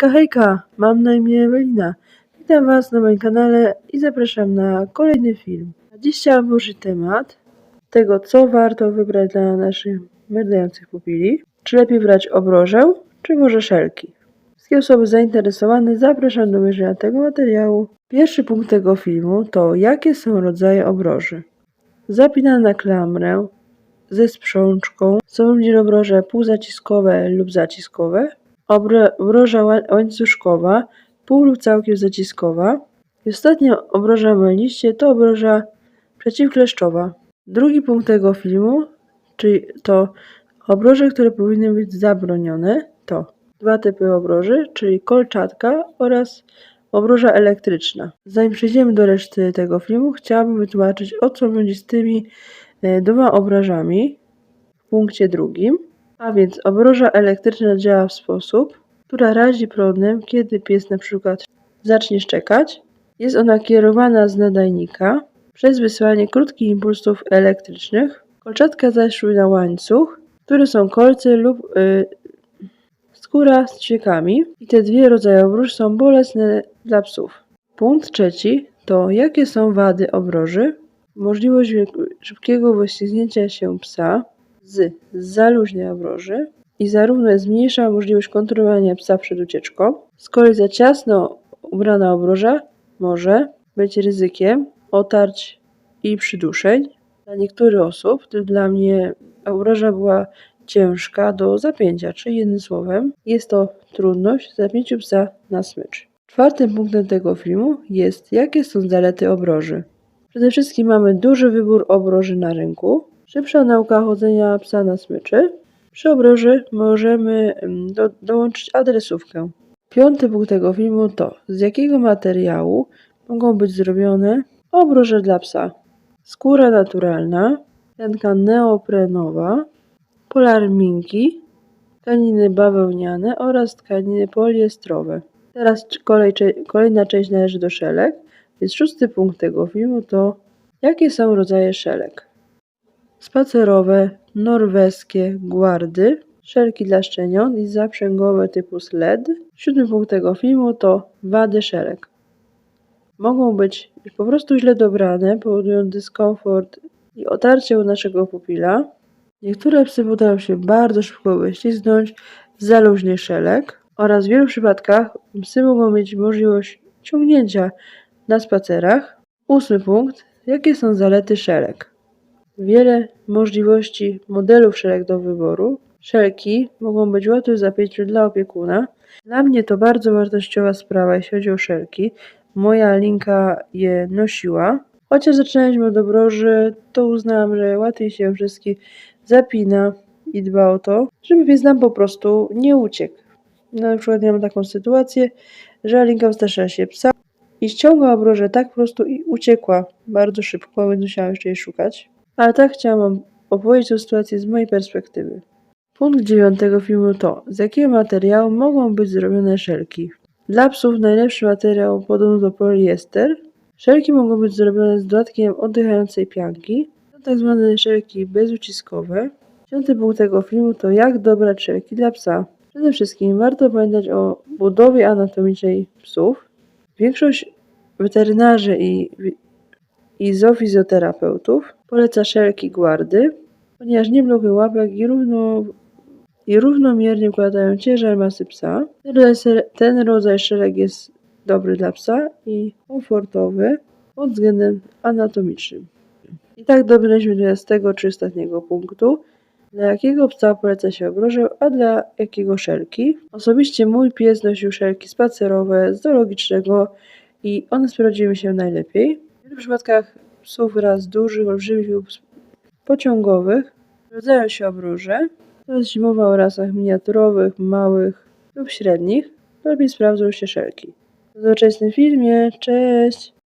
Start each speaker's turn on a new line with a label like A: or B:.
A: Hejka, hejka, mam na imię Ewelina. Witam Was na moim kanale i zapraszam na kolejny film. Dziś chciałam temat tego, co warto wybrać dla naszych merdających pupili. Czy lepiej brać obrożę, czy może szelki? Wszystkie osoby zainteresowane zapraszam do obejrzenia tego materiału. Pierwszy punkt tego filmu to jakie są rodzaje obroży. Zapinane na klamrę ze sprzączką są również obroże półzaciskowe lub zaciskowe, obroża ła- łańcuszkowa, pół lub całkiem zaciskowa i ostatnia obroża na liście to obroża przeciwkleszczowa. Drugi punkt tego filmu, czyli to obroże, które powinny być zabronione, to dwa typy obroży, czyli kolczatka oraz obroża elektryczna. Zanim przejdziemy do reszty tego filmu, chciałabym wytłumaczyć o co chodzi z tymi e, dwoma obrażami w punkcie drugim. A więc obroża elektryczna działa w sposób, która razi prądem, kiedy pies na przykład zacznie szczekać. Jest ona kierowana z nadajnika przez wysyłanie krótkich impulsów elektrycznych. Kolczatka zaś na łańcuch, które są kolce lub y, skóra z ćwiekami. I te dwie rodzaje obróż są bolesne dla psów. Punkt trzeci to jakie są wady obroży. Możliwość szybkiego wyścignięcia się psa z zaluźnej obroży i zarówno zmniejsza możliwość kontrolowania psa przed ucieczką. Z kolei za ciasno ubrana obroża może być ryzykiem otarć i przyduszeń. Dla niektórych osób, to dla mnie obroża była ciężka do zapięcia, czyli jednym słowem jest to trudność w zapięciu psa na smycz. Czwartym punktem tego filmu jest jakie są zalety obroży. Przede wszystkim mamy duży wybór obroży na rynku, szybsza nauka chodzenia psa na smyczy. Przy obroży możemy mm, do, dołączyć adresówkę. Piąty punkt tego filmu to z jakiego materiału mogą być zrobione obroże dla psa. Skóra naturalna, tkanka neoprenowa, polarminki, tkaniny bawełniane oraz tkaniny poliestrowe. Teraz kolej, kolejna część należy do szelek, więc szósty punkt tego filmu to jakie są rodzaje szelek. Spacerowe, norweskie, guardy, szelki dla szczeniąt i zaprzęgowe typu sled. Siódmy punkt tego filmu to wady szelek. Mogą być po prostu źle dobrane, powodują dyskomfort i otarcie u naszego pupila. Niektóre psy potrafią się bardzo szybko wyślizgnąć w zaluźnie szelek oraz w wielu przypadkach psy mogą mieć możliwość ciągnięcia na spacerach. Ósmy punkt. Jakie są zalety szelek? Wiele możliwości modelów szelek do wyboru. Szelki mogą być łatwe w zapięciu dla opiekuna. Dla mnie to bardzo wartościowa sprawa, jeśli chodzi o szelki. Moja linka je nosiła. Chociaż zaczynaliśmy od obroży, to uznałam, że łatwiej się wszystkich zapina i dba o to, żeby pies nam po prostu nie uciekł. Na przykład ja mam taką sytuację, że Alinka wystraszyła się psa i ściąga obrożę tak po prostu i uciekła bardzo szybko, więc musiałam jeszcze jej szukać. Ale tak chciałam wam opowiedzieć o sytuacji z mojej perspektywy. Punkt dziewiątego filmu to, z jakiego materiału mogą być zrobione szelki. Dla psów najlepszy materiał podobno to poliester. Szelki mogą być zrobione z dodatkiem oddychającej pianki. To tak zwane szelki bezuciskowe. Piąty punkt tego filmu to jak dobrać szelki dla psa. Przede wszystkim warto pamiętać o budowie anatomicznej psów. Większość weterynarzy i, i zoofizjoterapeutów poleca szelki guardy, ponieważ nie blokują łapek i, równo, i równomiernie układają ciężar masy psa. Ten rodzaj, ten rodzaj szelek jest dobry dla psa i komfortowy pod względem anatomicznym. I tak dobrnęliśmy do 11 czy ostatniego punktu. Dla jakiego psa poleca się obrożę, a dla jakiego szelki? Osobiście mój pies nosił szelki spacerowe, zoologicznego i one sprawdziły się najlepiej. W wielu przypadkach psów raz dużych, olbrzymich lub pociągowych rodzają się obroże. Jeśli mowa o rasach miniaturowych, małych lub średnich, lepiej sprawdzą się szelki. W tym filmie. Cześć!